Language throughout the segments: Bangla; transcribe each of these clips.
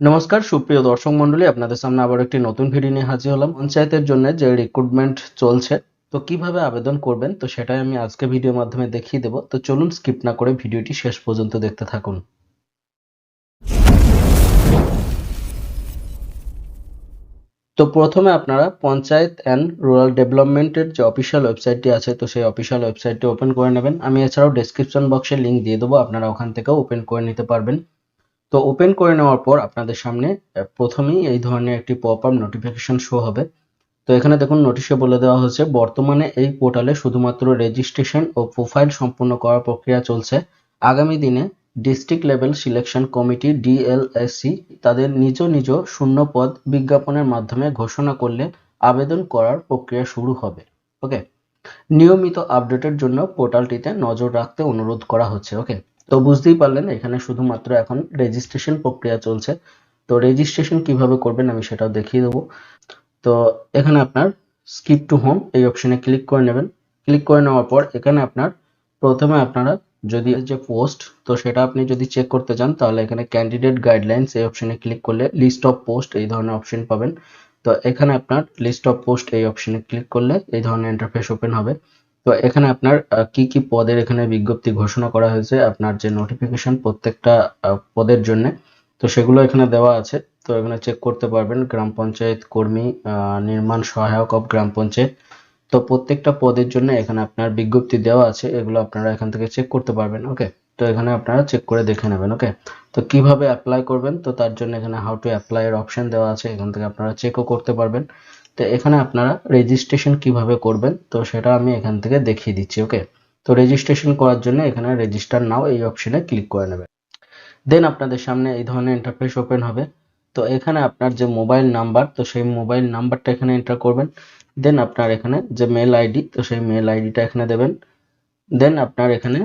নমস্কার, সুপ্রিয় দর্শক মণ্ডলী, আপনাদের সামনে আবার একটি নতুন ভিডিও নিয়ে হাজির হলাম। পঞ্চায়েতের জন্য যে রিক্রুটমেন্ট চলছে, তো কীভাবে আবেদন করবেন, তো সেটাই আমি আজকে ভিডিওর মাধ্যমে দেখিয়ে দেবো। তো চলুন স্কিপ না করে ভিডিওটি শেষ পর্যন্ত দেখতে থাকুন। তো প্রথমে আপনারা পঞ্চায়েত অ্যান্ড রুরাল ডেভেলপমেন্টের যে অফিসিয়াল ওয়েবসাইটটি আছে, তো সেই অফিসিয়াল ওয়েবসাইটটি ওপেন করে নেবেন। আমি এছাড়াও ডেসক্রিপশন বক্সে লিঙ্ক দিয়ে দেবো, আপনারা ওখান থেকেও ওপেন করে নিতে পারবেন। তো ওপেন করে নেওয়ার পর আপনাদের সামনে প্রথমেই এই ধরনের একটি পপ আপ নোটিফিকেশন শো হবে। তো এখানে দেখুন নোটিশে বলে দেওয়া হয়েছে, বর্তমানে এই পোর্টালে শুধুমাত্র রেজিস্ট্রেশন ও প্রোফাইল সম্পূর্ণ করার প্রক্রিয়া চলছে। আগামী দিনে district level selection committee DLSC তাদের নিজ নিজ শূন্য পদ বিজ্ঞাপনের মাধ্যমে ঘোষণা করলে আবেদন করার প্রক্রিয়া শুরু হবে। ওকে নিয়মিত আপডেটের জন্য পোর্টালটিতে নজর রাখতে অনুরোধ করা হচ্ছে। ওকে তো বুঝতেই পারলেন, এখানে শুধুমাত্র এখন রেজিস্ট্রেশন প্রক্রিয়া চলছে। তো রেজিস্ট্রেশন কীভাবে করবেন আমি সেটাও দেখিয়ে দেবো। তো এখানে আপনার স্কিপ টু হোম এই অপশনে ক্লিক করে নেবেন। ক্লিক করে নেওয়ার পর এখানে আপনার প্রথমে আপনারা যদি যে পোস্ট তো সেটা আপনি যদি চেক করতে চান, তাহলে এখানে ক্যান্ডিডেট গাইডলাইন্স এই অপশনে ক্লিক করলে লিস্ট অফ পোস্ট এই ধরনের অপশন পাবেন। তো এখানে আপনার লিস্ট অফ পোস্ট এই অপশনে ক্লিক করলে এই ধরনের ইন্টারফেস ওপেন হবে। তো এখানে আপনার কি কি পদের এখানে বিজ্ঞপ্তি ঘোষণা করা হয়েছে? আপনার যে নোটিফিকেশন প্রত্যেকটা পদের জন্য, তো সেগুলো এখানে দেওয়া আছে। তো এখানে চেক করতে পারবেন, গ্রাম পঞ্চায়েত কর্মী নির্মাণ সহায়ক অফ গ্রাম পঞ্চায়েত। তো প্রত্যেকটা পদের জন্য এখানে আপনার বিজ্ঞপ্তি দেওয়া আছে, এগুলো আপনারা এখান থেকে চেক করতে পারবেন ওকে তো এখানে আপনারা চেক করে দেখে নেবেন ওকে তো কীভাবে অ্যাপ্লাই করবেন? তো তার জন্য এখানে হাউ টু অ্যাপ্লাই এর অপশন দেওয়া আছে, এখান থেকে আপনারা চেকও করতে পারবেন। তো এখানে আপনারা রেজিস্ট্রেশন কীভাবে করবেন, তো সেটা আমি এখান থেকে দেখিয়ে দিচ্ছি ওকে তো রেজিস্ট্রেশন করার জন্য এখানে রেজিস্টার নাও এই অপশনে ক্লিক করে নেবেন। দেন আপনাদের সামনে এই ধরনের ইন্টারফেস ওপেন হবে। তো এখানে আপনার যে মোবাইল নাম্বার তো সেই মোবাইল নাম্বারটা এখানে এন্টার করবেন। দেন আপনার এখানে যে মেল আইডি তো সেই মেল আইডিটা এখানে দেবেন। দেন আপনার এখানে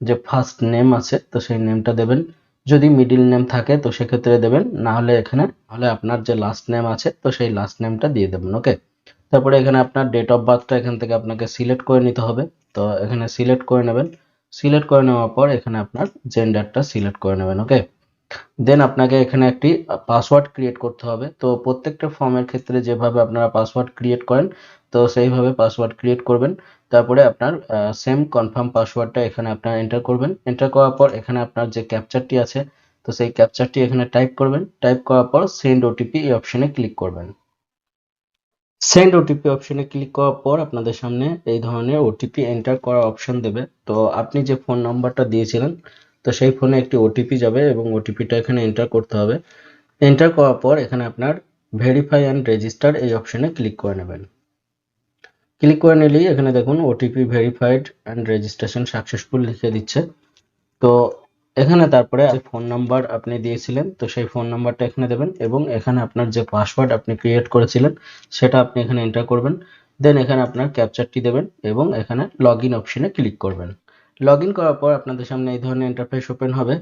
যে ফার্স্ট নেম আছে, তো সেই নেমটা দেবেন। যদি মিডিল নেম থাকে, তো সেক্ষেত্রে দেবেন। না হলে এখানে হলে আপনার যে লাস্ট নেম আছে, তো সেই লাস্ট নেমটা দিয়ে দেবেন ওকে তারপরে এখানে আপনার ডেট অফ বার্থটা এখান থেকে আপনাকে সিলেক্ট করে নিতে হবে। তো এখানে সিলেক্ট করে নেবেন। সিলেক্ট করে নেওয়ার পর এখানে আপনার জেন্ডারটা সিলেক্ট করে নেবেন ওকে দেন আপনাকে এখানে একটি পাসওয়ার্ড ক্রিয়েট করতে হবে। তো প্রত্যেকটা ফর্মের ক্ষেত্রে যেভাবে আপনারা পাসওয়ার্ড ক্রিয়েট করেন, তো সেইভাবে পাসওয়ার্ড ক্রিয়েট করবেন। তারপরে আপনার সেম কনফার্ম পাসওয়ার্ডটা এখানে আপনার এন্টার করবেন। এন্টার করার পর এখানে আপনার যে ক্যাপচারটি আছে, তো সেই ক্যাপচারটি এখানে টাইপ করবেন। টাইপ করার পর সেন্ড ওটিপি এই অপশনে ক্লিক করবেন। সেন্ড ওটিপি অপশনে ক্লিক করার পর আপনাদের সামনে এই ধরনের ওটিপি এন্টার করার অপশন দেবে। তো আপনি যে ফোন নাম্বারটা দিয়েছিলেন, তো সেই ফোনে একটি ওটিপি যাবে এবং ওটিপিটা এখানে এন্টার করতে হবে। এন্টার করার পর এখানে আপনার ভেরিফাই অ্যান্ড রেজিস্টার এই অপশনে ক্লিক করে নেবেন। ক্লিক করে নিলেই এখানে দেখুন OTP verified and registration successful লিখে দিচ্ছে। তো এখানে তারপরে ফোন নাম্বার আপনি দিয়েছিলেন, তো সেই ফোন নাম্বারটা এখানে দেবেন এবং এখানে আপনার যে পাসওয়ার্ড আপনি ক্রিয়েট করেছিলেন, সেটা আপনি এখানে এন্টার করবেন। দেন এখানে আপনার ক্যাপচারটি দেবেন এবং এখানে লগ ইন অপশনে ক্লিক করবেন। লগ ইন করার পর আপনাদের সামনে এই ধরনের ইন্টারফেস ওপেন হবে।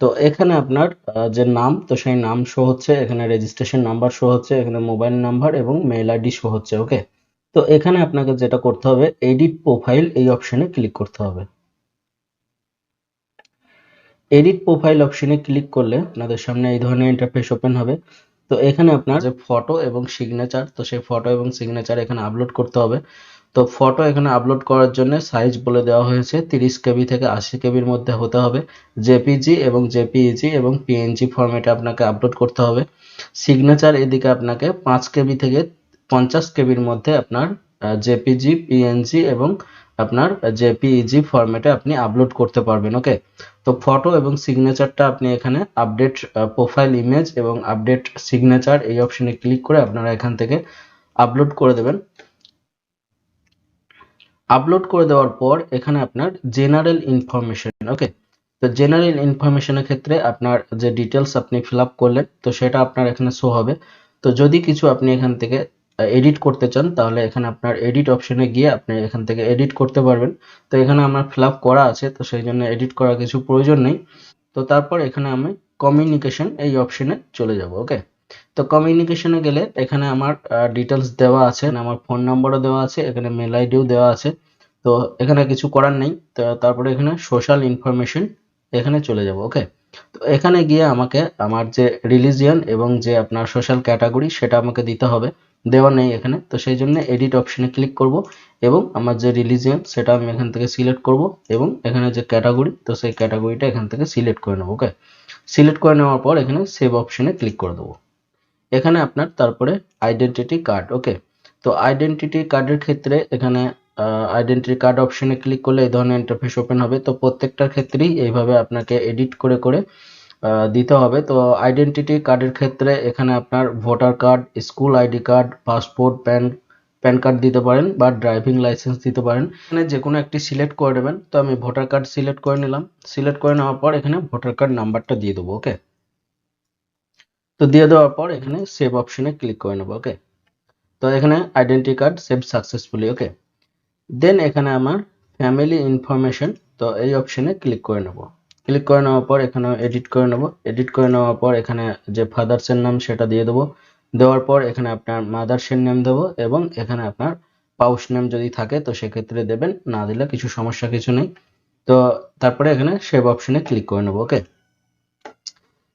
তো এখানে আপনার যে নাম, তো সেই নাম শো হচ্ছে, এখানে রেজিস্ট্রেশন নাম্বার শো হচ্ছে, এখানে মোবাইল নাম্বার এবং মেল আইডি শো হচ্ছে ওকে তো এখানে আপনাকে যেটা করতে হবে এডিট প্রোফাইল এই অপশনে ক্লিক করতে হবে। এডিট প্রোফাইল অপশনে ক্লিক করলে আপনাদের সামনে এই ধরনের ইন্টারফেস ওপেন হবে। তো এখানে আপনার যে ফটো এবং সিগনেচার তো সেই ফটো এবং সিগনেচার এখানে আপলোড করতে হবে। তো ফটো এখানে আপলোড করার জন্য সাইজ বলে দেওয়া হয়েছে, তিরিশ কেবি থেকে আশি কেবির মধ্যে হতে হবে। জেপিজি এবং জেপিইজি এবং পিএনজি ফরম্যাটে আপনাকে আপলোড করতে হবে। সিগনেচার এদিকে আপনাকে পাঁচ কেবি থেকে পঞ্চাশ কেবির মধ্যে আপনার জেপিজি পিএনজি এবং আপনার জেপিইজি ফরম্যাটে আপনি আপলোড করতে পারবেন ওকে তো ফটো এবং সিগনেচারটা আপনি এখানে আপডেট প্রোফাইল ইমেজ এবং আপডেট সিগনেচার এই অপশনে ক্লিক করে আপনারা এখান থেকে আপলোড করে দেবেন। আপলোড করে দেওয়ার পর এখানে আপনার জেনারেল ইনফরমেশন ওকে তো জেনারেল ইনফরমেশনের ক্ষেত্রে আপনার যে ডিটেলস আপনি ফিল করলেন, তো সেটা আপনার এখানে শো হবে। তো যদি কিছু আপনি এখান থেকে এডিট করতে চান, তাহলে এখানে আপনার এডিট অপশনে গিয়ে আপনি এখান থেকে এডিট করতে পারবেন। তো এখানে আমার ফিল করা আছে, তো সেই জন্য এডিট করার কিছু প্রয়োজন নেই। তো তারপর এখানে আমি কমিউনিকেশন এই অপশনে চলে যাব ওকে তো কমিউনিকেশনে গেলে এখানে আমার ডিটেলস দেওয়া আছে, আমার ফোন নাম্বারও দেওয়া আছে, এখানে মেল আইডিও দেওয়া আছে। তো এখানে কিছু করার নেই, তো তারপরে এখানে সোশ্যাল ইনফরমেশন এখানে চলে যাব ওকে তো এখানে গিয়ে আমাকে, আমার যে রিলিজিয়ন এবং যে আপনার সোশ্যাল ক্যাটাগরি সেটা আমাকে দিতে হবে। দেওয়া নেই এখানে। তো সেই জন্য এডিট অপশনে ক্লিক করব এবং আমার যে রিলিজিয়ন সেটা আমি এখান থেকে সিলেক্ট করব এবং এখানে যে ক্যাটাগরি তো সেই ক্যাটাগরিটা এখান থেকে সিলেক্ট করে নেব ওকে সিলেক্ট করে নেওয়ার পর এখানে সেভ অপশনে ক্লিক করে দেবো। এখানে আপনার তারপরে আইডেন্টিটি কার্ড ওকে তো আইডেন্টিটি কার্ডের ক্ষেত্রে এখানে আইডেন্টিটি কার্ড অপশনে ক্লিক করলে এই ধরনের ইন্টারফেস ওপেন হবে। তো প্রত্যেকটার ক্ষেত্রেই এইভাবে আপনাকে এডিট করে করে দিতে হবে। তো আইডেন্টিটি কার্ডের ক্ষেত্রে এখানে আপনার voter card school ID card passport PAN PAN card দিতে পারেন বা ড্রাইভিং লাইসেন্স দিতে পারেন। এখানে যে কোনো একটি সিলেক্ট করে নেবেন। তো আমি ভোটার কার্ড সিলেক্ট করে নিলাম। সিলেক্ট করে নেওয়ার পর এখানে ভোটার কার্ড নাম্বারটা দিয়ে দেবো ওকে তো দিয়ে দেওয়ার পর এখানে সেভ অপশনে ক্লিক করে নেব ওকে তো এখানে identity card save successfully okay দেন এখানে আমার ফ্যামিলি ইনফরমেশন তো এই অপশনে ক্লিক করে নেব। ক্লিক করে নেওয়ার পর এখানে এডিট করে নেব। এডিট করে নেওয়ার পর এখানে যে ফাদার্সের নাম সেটা দিয়ে দেবো। দেওয়ার পর এখানে আপনার মাদার্সের নেম দেবো এবং এখানে আপনার পাউস নেম যদি থাকে তো সেক্ষেত্রে দেবেন। না দিলে কিছু সমস্যা কিছু নেই। তো তারপরে এখানে সেভ অপশনে ক্লিক করে নেব, ওকে?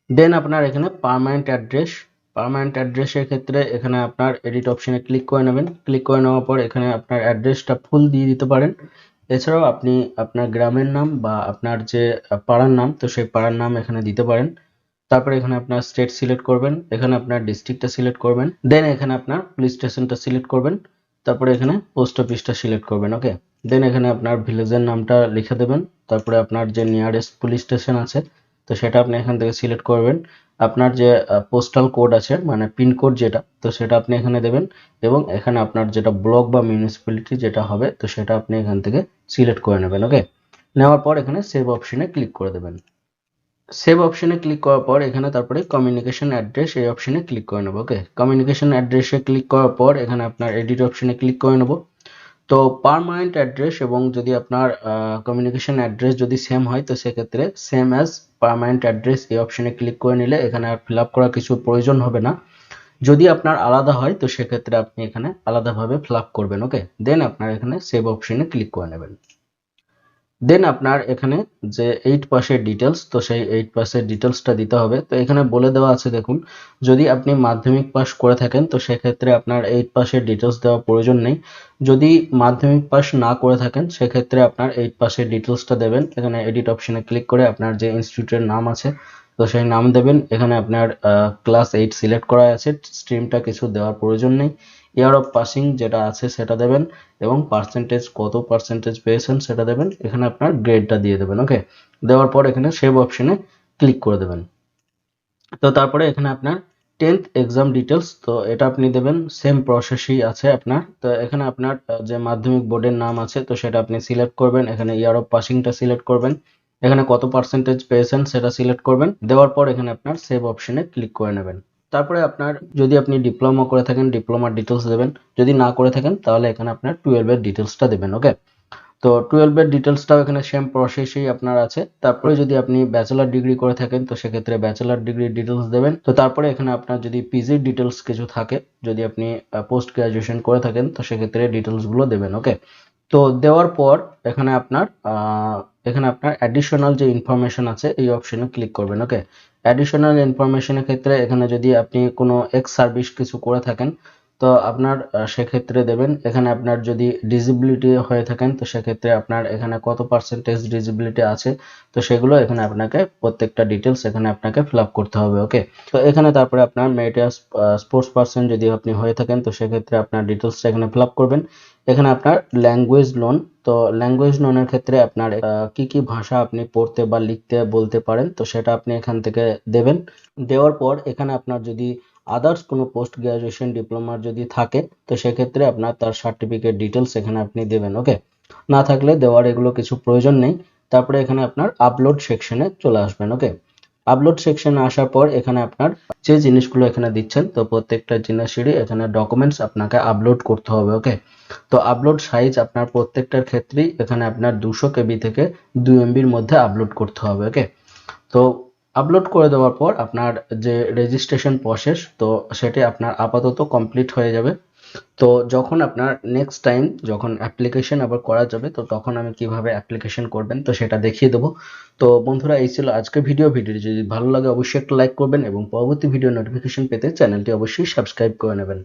দেন আপনার এখানে পার্মানেন্ট অ্যাড্রেস পার্মানেন্ট অ্যাড্রেসের ক্ষেত্রে এখানে আপনার এডিট অপশনে ক্লিক করে নেবেন। ক্লিক করে নেওয়ার পর এখানে আপনার অ্যাড্রেসটা ফুল দিয়ে দিতে পারেন। এছাড়াও আপনি আপনার গ্রামের নাম বা আপনার যে পাড়ার নাম, তো সেই পাড়ার নাম এখানে দিতে পারেন। তারপরে এখানে আপনার স্টেট সিলেক্ট করবেন, এখানে আপনার ডিস্ট্রিক্টটা সিলেক্ট করবেন দেন এখানে আপনার পুলিশ স্টেশনটা সিলেক্ট করবেন, তারপরে এখানে পোস্ট অফিসটা সিলেক্ট করবেন ওকে দেন এখানে আপনার ভিলেজের নামটা লিখে দেবেন, তারপরে আপনার যে নিয়ারেস্ট পুলিশ স্টেশন আছে, তো সেটা আপনি এখান থেকে সিলেক্ট করবেন। আপনার যে পোস্টাল কোড আছে মানে পিন কোড যেটা, তো সেটা আপনি এখানে দেবেন এবং এখানে আপনার যেটা ব্লক বা মিউনিসিপ্যালিটি যেটা হবে, তো সেটা আপনি এখান থেকে সিলেক্ট করে নেবেন ওকে নেওয়ার পর এখানে সেভ অপশনে ক্লিক করে দেবেন। সেভ অপশনে ক্লিক করার পর এখানে তারপরে কমিউনিকেশন অ্যাড্রেস এই অপশনে ক্লিক করে নেব ওকে কমিউনিকেশন অ্যাড্রেসে ক্লিক করার পর এখানে আপনার এডিট অপশনে ক্লিক করে নেব। তো পার্মানেন্ট অ্যাড্রেস এবং যদি আপনার কমিউনিকেশন অ্যাড্রেস যদি সেম হয়, তো সেক্ষেত্রে সেম অ্যাজ পার্মানেন্ট অ্যাড্রেস এই অপশনে ক্লিক করে নিলে এখানে আর ফিল করার কিছু প্রয়োজন হবে না। যদি আপনার আলাদা হয়, তো সেক্ষেত্রে আপনি এখানে আলাদাভাবে ফিল করবেন ওকে দেন আপনার এখানে সেভ অপশনে ক্লিক করে নেবেন। দেন আপনার এখানে যে এইট পাসের ডিটেলস তো সেই এইট পাসের ডিটেলসটা দিতে হবে। তো এখানে বলে দেওয়া আছে, দেখুন, যদি আপনি মাধ্যমিক পাস করে থাকেন, তো সেক্ষেত্রে আপনার এইট পাসের ডিটেলস দেওয়ার প্রয়োজন নেই। যদি মাধ্যমিক পাস না করে থাকেন, সেক্ষেত্রে আপনার এইট পাসের ডিটেলসটা দেবেন। এখানে এডিট অপশনে ক্লিক করে আপনার যে ইনস্টিটিউটের নাম আছে, তো সেই নাম দেবেন। এখানে আপনার ক্লাস এইট সিলেক্ট করা আছে। স্ট্রিমটা কিছু দেওয়ার প্রয়োজন নেই। ইয়ার অফ পাসিং যেটা আছে সেটা দেবেন এবং পার্সেন্টেজ কত পার্সেন্টেজ পেয়েছেন সেটা দেবেন। এখানে আপনার গ্রেডটা দিয়ে দেবেন ওকে দেওয়ার পর এখানে সেভ অপশনে ক্লিক করে দেবেন। তো তারপরে এখানে আপনার টেন্থ এক্সাম ডিটেলস তো এটা আপনি দেবেন সেম প্রসেসই আছে আপনার। তো এখানে আপনার যে মাধ্যমিক বোর্ডের নাম আছে, তো সেটা আপনি সিলেক্ট করবেন। এখানে ইয়ার অফ পাসিংটা সিলেক্ট করবেন। এখানে কত পার্সেন্টেজ পেয়েছেন সেটা সিলেক্ট করবেন। দেওয়ার পর এখানে আপনার সেভ অপশনে ক্লিক করে নেবেন। তারপরে আপনার যদি আপনি ডিপ্লোমা করে থাকেন ডিপ্লোমার ডিটেলস দেবেন। যদি না করে থাকেন, তাহলে এখানে আপনার টুয়েলভের ডিটেলসটা দেবেন ওকে তো টুয়েলভের ডিটেলসটাও এখানে সেম প্রসেসেই আপনার আছে। তারপরে যদি আপনি ব্যাচেলার ডিগ্রি করে থাকেন, তো সেক্ষেত্রে ব্যাচেলার ডিগ্রির ডিটেলস দেবেন। তো তারপরে এখানে আপনার যদি পিজির ডিটেলস কিছু থাকে, যদি আপনি পোস্ট গ্রাজুয়েশন করে থাকেন, তো সেক্ষেত্রে ডিটেলসগুলো দেবেন ওকে তো দেওয়ার পর এখানে আপনার এখানে আপনার অ্যাডিশনাল যে ইনফরমেশন আছে, এই অপশনে ক্লিক করবেন ওকে অ্যাডিশনাল ইনফরমেশনের ক্ষেত্রে এখানে যদি আপনি কোনো এক্স সার্ভিস কিছু করে থাকেন, তো আপনার সেক্ষেত্রে দেবেন, এখানে আপনার যদি ডিসেবিলিটি হয়ে থাকেন, তো সেক্ষেত্রে আপনার এখানে কত পার্সেন্টেজ ডিসেবিলিটি আছে, তো সেগুলো এখানে আপনাকে প্রত্যেকটা ডিটেলস এখানে আপনাকে ফিল করতে হবে ওকে তো এখানে তারপরে আপনার মেরিটাস স্পোর্টস পার্সন যদি আপনি হয়ে থাকেন, তো সেক্ষেত্রে আপনার ডিটেলসটা এখানে ফিল করবেন এখানে আপনার ল্যাঙ্গুয়েজ লোন তো ল্যাঙ্গুয়েজ লোনের ক্ষেত্রে আপনার কি কি ভাষা আপনি পড়তে বা লিখতে বলতে পারেন, তো সেটা আপনি এখান থেকে দেবেন। দেওয়ার পর এখানে আপনার যদি আদার্স কোনো পোস্ট গ্রাজুয়েশন ডিপ্লোমার যদি থাকে, তো সেক্ষেত্রে আপনার তার সার্টিফিকেট ডিটেলস এখানে আপনি দেবেন ওকে না থাকলে দেওয়ার এগুলো কিছু প্রয়োজন নেই। তারপরে এখানে আপনার আপলোড সেকশনে চলে আসবেন ওকে আপলোড সেকশনে আসার পর এখানে আপনার যে জিনিসগুলো এখানে দিচ্ছেন, তো প্রত্যেকটা জিনিসেরই এখানে ডকুমেন্টস আপনাকে আপলোড করতে হবে ওকে তো আপলোড সাইজ আপনার প্রত্যেকটার ক্ষেত্রেই এখানে আপনার দুশো কেবি থেকে দুই এমবির মধ্যে আপলোড করতে হবে ওকে তো আপলোড করে দেওয়ার পর আপনার যে রেজিস্ট্রেশন প্রসেস তো সেটি আপনার আপাতত কমপ্লিট হয়ে যাবে। তো যখন আপনার নেক্সট টাইম যখন অ্যাপ্লিকেশন আবার করা যাবে, তো তখন আমি কীভাবে অ্যাপ্লিকেশন করবেন, তো সেটা দেখিয়ে দেবো। তো বন্ধুরা, এই ছিল আজকের ভিডিও ভিডিওটি যদি ভালো লাগে, অবশ্যই একটা লাইক করবেন এবং পরবর্তী ভিডিও নোটিফিকেশন পেতে চ্যানেলটি অবশ্যই সাবস্ক্রাইব করে নেবেন।